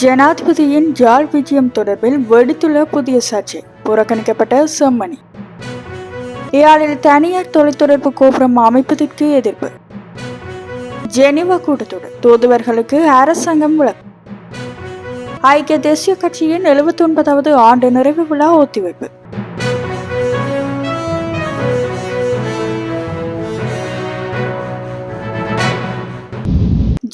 ஜனாதிபதியின் ஜாழ் விஜயம் தொடர்பில் வெடித்துள்ள புதிய சர்ச்சை புறக்கணிக்கப்பட்ட செம்மணி. யாழில் தனியார் தொலைத்தொடர்பு கோபுரம் அமைப்பதற்கு எதிர்ப்பு. ஜெனிவா கூட்டத்தொடர் தூதுவர்களுக்கு அரசாங்கம் விளக்கம். ஐக்கிய தேசிய கட்சியின் எழுபத்தி ஒன்பதாவது ஆண்டு நிறைவு விழா ஒத்திவைப்பு.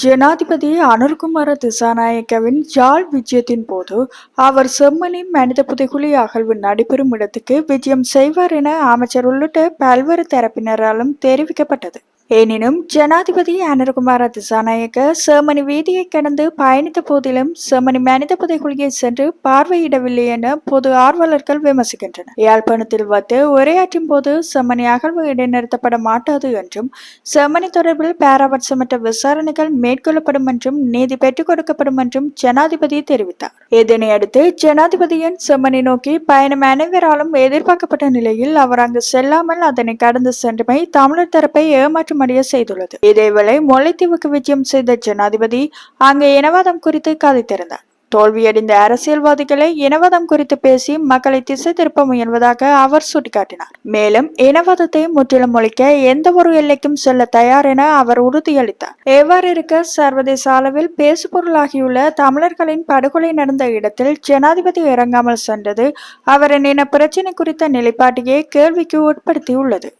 ஜனாதிபதி அனுர்குமார திசாநாயக்கவின் ஜாழ் விஜயத்தின் போது அவர் செம்மணி மனித புதைகுழி அகழ்வு நடைபெறும் இடத்துக்கு விஜயம் செய்வார் என அமைச்சர் உள்ளிட்ட பல்வேறு தரப்பினராலும் தெரிவிக்கப்பட்டது. எனினும் ஜனாதிபதி அனர்குமார திசாநாயக்க செம்மணி வீதியை கடந்து பயணித்த போதிலும் செம்மணி மனித புதைகுழியை சென்று பார்வையிடவில்லை என பொது ஆர்வலர்கள் விமர்சிக்கின்றனர். யாழ்ப்பாணத்தில் வந்து உரையாற்றும் போது செம்மணி அகழ்வு இடைநிறுத்தப்பட மாட்டாது என்றும் செம்மணி தொடர்பில் பாரபட்சமற்ற விசாரணைகள் மேற்கொள்ளப்படும் என்றும் நீதி பெற்றுக் கொடுக்கப்படும் என்றும் ஜனாதிபதி தெரிவித்தார். இதனை அடுத்து ஜனாதிபதியின் செம்மனை நோக்கி பயணம் அனைவராலும் எதிர்பார்க்கப்பட்ட நிலையில் அவர் அங்கு செல்லாமல் அதனை கடந்து சென்றமை தமிழர் தரப்பை ஏமாற்றும் ஏமாற்றமடைய செய்துள்ளது. இதேவேளை முல்லைத்தீவுக்கு விஜயம் செய்த ஜனாதிபதி அங்கு இனவாதம் குறித்து கதைத்திருந்தார். தோல்வியடைந்த அரசியல்வாதிகளை இனவாதம் குறித்து பேசி மக்களை திசை திருப்ப முயல்வதாக அவர் சுட்டிக்காட்டினார். மேலும் இனவாதத்தை முற்றிலும் ஒழிக்க எந்த ஒரு எல்லைக்கும் செல்ல தயார் என அவர் உறுதியளித்தார். எவ்வாறு இருக்க சர்வதேச அளவில் பேசுபொருளாகியுள்ள தமிழர்களின் படுகொலை நடந்த இடத்தில் ஜனாதிபதி இறங்காமல் சென்றது அவரின் இன பிரச்சினை குறித்த நிலைப்பாட்டையே கேள்விக்கு உட்படுத்தியுள்ளது.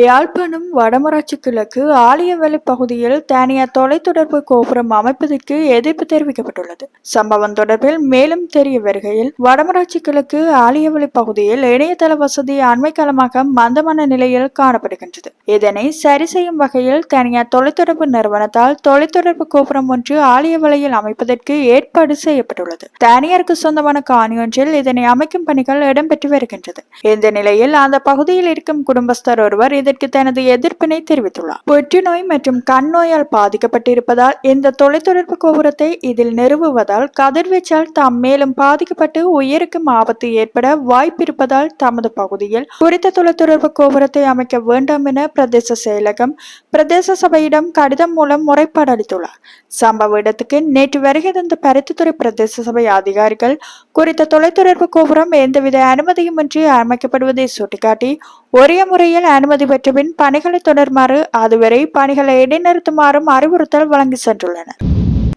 யாழ்ப்பாணம் வடமராட்சி கிழக்கு ஆலியவெளி பகுதியில் தனியார் தொலைத்தொடர்பு கோபுரம் அமைப்பதற்கு எதிர்ப்பு தெரிவிக்கப்பட்டுள்ளது. சம்பவம் தொடர்பில் மேலும் தெரிய வருகையில் வடமராட்சி கிழக்கு ஆலியவெளி பகுதியில் இணையதள வசதி அண்மை காலமாக மந்தமான நிலையில் காணப்படுகின்றது. இதனை சரி செய்யும் வகையில் தனியார் தொலைத்தொடர்பு நிறுவனத்தால் தொலைத்தொடர்பு கோபுரம் ஒன்று ஆலியவளையில் அமைப்பதற்கு ஏற்பாடு செய்யப்பட்டுள்ளது. தனியாருக்கு சொந்தமான காணி ஒன்றில் இதனை அமைக்கும் பணிகள் இடம்பெற்று வருகின்றது. இந்த நிலையில் அந்த பகுதியில் இருக்கும் குடும்பஸ்தர் ஒருவர் இதற்கு தனது எதிர்ப்பினை தெரிவித்துள்ளார். புற்றுநோய் மற்றும் கண் நோயால் பாதிக்கப்பட்டிருப்பதால் இந்த தொலைத்தொடர்பு கோபுரத்தை இதில் நிறுவுவதால் கதிர்வீச்சால் தாம் மேலும் பாதிக்கப்பட்டு உயிருக்கும் ஆபத்து ஏற்பட வாய்ப்பிருப்பதால் தமது பகுதியில் குறித்த தொலைத்தொடர்பு கோபுரத்தை அமைக்க வேண்டாம் என பிரதேச செயலகம் பிரதேச சபையிடம் கடிதம் மூலம் முறைப்பாடு அளித்துள்ளார். சம்பவ இடத்துக்கு நேற்று வருகை தந்த பருத்தித்துறை பிரதேச சபை அதிகாரிகள் குறித்த தொலைத்தொடர்பு கோபுரம் எந்தவித அனுமதியுமின்றி அமைக்கப்படுவதை சுட்டிக்காட்டி ஒரே முறையில் அனுமதி பெற்ற பின் பணிகளை தொடருமாறு அதுவரை பணிகளை இடைநிறுத்துமாறும் அறிவுறுத்தல் வழங்கி சென்றுள்ளனர்.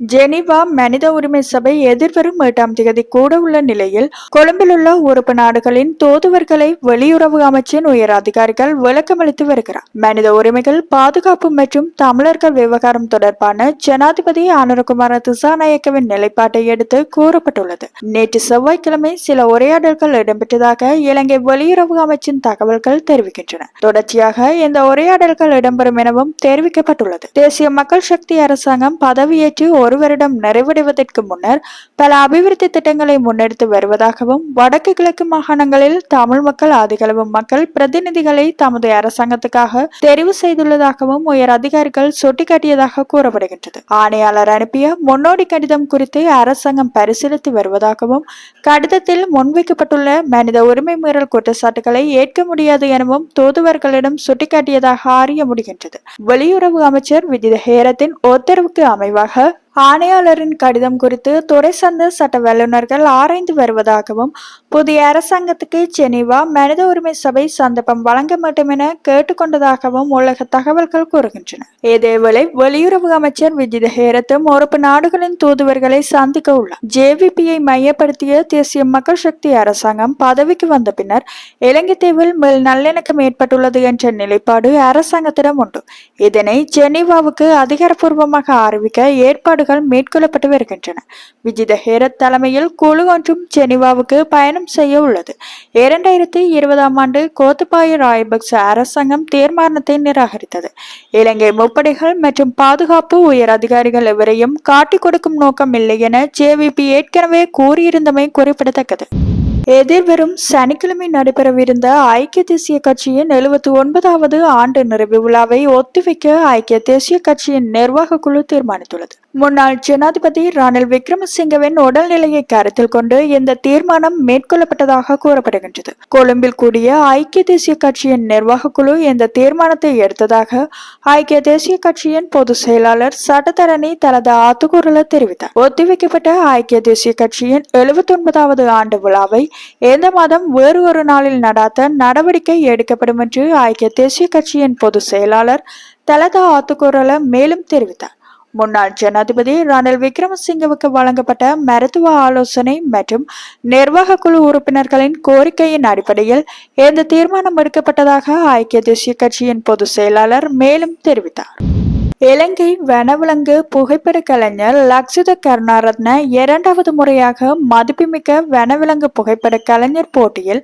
ஜெனிவா மனித உரிமை சபை எதிர்வரும் எட்டாம் தேதி கூட உள்ள நிலையில் கொழும்பில் உள்ள உறுப்பு நாடுகளின் தூதுவர்களை வெளியுறவு அமைச்சின் உயர் அதிகாரிகள் விளக்கமளித்து வருகிறார். மனித உரிமைகள் பாதுகாப்பு மற்றும் தமிழர்கள் விவகாரம் தொடர்பான ஜனாதிபதி அனுரகுமார திசாநாயக்கவின் நிலைப்பாட்டை எடுத்து கூறப்பட்டுள்ளது. நேற்று செவ்வாய்க்கிழமை சில உரையாடல்கள் இடம்பெற்றதாக இலங்கை வெளியுறவு அமைச்சின் தகவல்கள் தெரிவிக்கின்றன. தொடர்ச்சியாக இந்த உரையாடல்கள் இடம்பெறும் எனவும் தெரிவிக்கப்பட்டுள்ளது. தேசிய மக்கள் சக்தி அரசாங்கம் பதவியேற்று ஒரு வருடம் நிறைவடைவதற்கு முன்னர் பல அபிவிருத்தி திட்டங்களை முன்னெடுத்து வருவதாகவும் வடக்கு கிழக்கு மாகாணங்களில் தமிழ் மக்கள் அதிகளவு மக்கள் பிரதிநிதிகளை தமது அரசாங்கத்துக்காக தெரிவு செய்துள்ளதாகவும் உயர் அதிகாரிகள் சுட்டிக்காட்டியதாக கூறப்படுகின்றது. ஆணையாளர் அனுப்பிய முன்னோடி கடிதம் குறித்து அரசாங்கம் பரிசீலித்து வருவதாகவும் கடிதத்தில் முன்வைக்கப்பட்டுள்ள மனித உரிமை மீறல் குற்றச்சாட்டுகளை ஏற்க முடியாது எனவும் தூதுவர்களிடம் சுட்டிக்காட்டியதாக அறிய முடிகின்றது. வெளியுறவு அமைச்சர் விஜித ஹேரத்தின் உத்தரவுக்கு அமைவாக ஆணையாளரின் கடிதம் குறித்து துறை சார்ந்த சட்ட வல்லுநர்கள் ஆராய்ந்து வருவதாகவும் புதிய அரசாங்கத்துக்கு ஜெனீவா மனித உரிமை சபை சந்தர்ப்பம் வழங்க வேண்டும் என கேட்டுக்கொண்டதாகவும் உலக தகவல்கள் கூறுகின்றன. இதேவேளை வெளியுறவு அமைச்சர் விஜித ஹேரத்தும் உறுப்பு நாடுகளின் தூதுவர்களை சந்திக்க உள்ளார். ஜேவிபியை மையப்படுத்திய தேசிய மக்கள் சக்தி அரசாங்கம் பதவிக்கு வந்த பின்னர் இலங்கை தீவில் மேல் நல்லிணக்கம் ஏற்பட்டுள்ளது என்ற நிலைப்பாடு அரசாங்கத்திடம் உண்டு. இதனை ஜெனீவாவுக்கு அதிகாரப்பூர்வமாக அறிவிக்க ஏற்பாடு ஏற்பாடுகள் மேற்கொள்ளப்பட்டு வருகின்றன. விஜித ஹேரத் தலைமையில் குழு ஒன்றும் ஜெனிவாவுக்கு பயணம் செய்ய உள்ளது. இரண்டாயிரத்தி இருபதாம் ஆண்டு கோத்தபாய ராயபக்ச அரசாங்கம் தீர்மானத்தை நிராகரித்தது. இலங்கை முப்படைகள் மற்றும் பாதுகாப்பு உயர் அதிகாரிகள் எவரையும் காட்டிக் கொடுக்கும் நோக்கம் இல்லை என ஜேவிபி ஏற்கனவே கூறியிருந்தமை குறிப்பிடத்தக்கது. எதிர்வரும் சனிக்கிழமை நடைபெறவிருந்த ஐக்கிய தேசிய கட்சியின் எழுபத்தி ஒன்பதாவது ஆண்டு நிறைவு விழாவை ஒத்திவைக்க ஐக்கிய தேசிய கட்சியின் நிர்வாக குழு தீர்மானித்துள்ளது. முன்னாள் ஜனாதிபதி ரணில் விக்ரமசிங்கவின் உடல்நிலையை கருத்தில் கொண்டு இந்த தீர்மானம் மேற்கொள்ளப்பட்டதாக கூறப்படுகின்றது. கொழும்பில் கூடிய ஐக்கிய தேசிய கட்சியின் நிர்வாக குழு இந்த தீர்மானத்தை எடுத்ததாக ஐக்கிய தேசிய கட்சியின் பொதுச் செயலாளர் சட்டத்தரணி தனது ஆத்துக்குரலை தெரிவித்தார். ஒத்திவைக்கப்பட்ட ஐக்கிய தேசிய கட்சியின் எழுபத்தி ஒன்பதாவது ஆண்டு விழாவை எந்த மாதம் வேறு ஒரு நாளில் நடாத்த நடவடிக்கை எடுக்கப்படும் என்று ஐக்கிய தேசிய கட்சியின் பொதுச் செயலாளர் தலதா ஆத்துக்குரல மேலும் தெரிவித்தார். முன்னாள் ஜனாதிபதி ரணில் விக்ரமசிங்கவுக்கு வழங்கப்பட்ட மருத்துவ ஆலோசனை மற்றும் நிர்வாக குழு உறுப்பினர்களின் கோரிக்கையின் அடிப்படையில் இந்த தீர்மானம் எடுக்கப்பட்டதாக ஐக்கிய தேசிய கட்சியின் பொதுச் செயலாளர் மேலும் தெரிவித்தார். இலங்கை வனவிலங்கு புகைப்பட கலைஞர் லக்ஷித கருணாரத்ன இரண்டாவது முறையாக மதிப்புமிக்க வனவிலங்கு புகைப்பட கலைஞர் போட்டியில்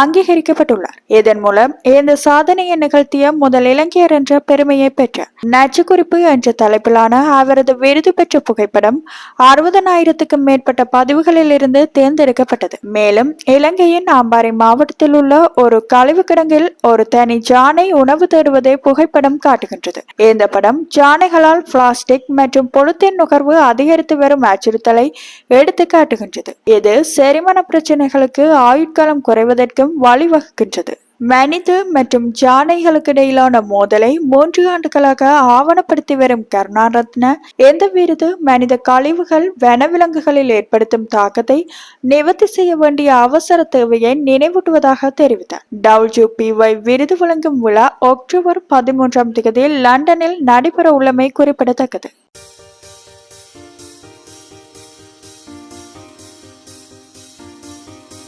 அங்கீகரிக்கப்பட்டுள்ளார். இதன் மூலம் இந்த சாதனையை நிகழ்த்திய முதல் இலங்கையர் என்ற பெருமையை பெற்றார். நச்சுக்குறிப்பு என்ற தலைப்பிலான அவரது விருது பெற்ற புகைப்படம் அறுபதனாயிரத்துக்கும் மேற்பட்ட பதிவுகளில் இருந்து தேர்ந்தெடுக்கப்பட்டது. மேலும் இலங்கையின் அம்பாறை மாவட்டத்தில் உள்ள ஒரு கழிவு கிடங்கில் ஒரு தனி ஜானை உணவு தேடுவதை புகைப்படம் காட்டுகின்றது. இந்த படம் யானைகளால் பிளாஸ்டிக் மற்றும் பொழுத்தின் நுகர்வு அதிகரித்து வரும் அச்சுறுத்தலை எடுத்து காட்டுகின்றது இது செரிமான பிரச்சனைகளுக்கு ஆயுட்காலம் குறைவதற்கும் வழிவகுக்கின்றது. மனித மற்றும் ஜானைகளுக்கு இடையிலான மோதலை மூன்று ஆண்டுகளாக ஆவணப்படுத்தி வரும் கருணாரத்ன எந்த விருது மனித கழிவுகள் வனவிலங்குகளில் ஏற்படுத்தும் தாக்கத்தை நிவர்த்தி செய்ய வேண்டிய அவசர தேவையை நினைவூட்டுவதாக தெரிவித்தார். டபிள்யூபிஒய் விருது வழங்கும் விழா அக்டோபர் பதிமூன்றாம் தேதி லண்டனில் நடைபெற உள்ளமை குறிப்பிடத்தக்கது.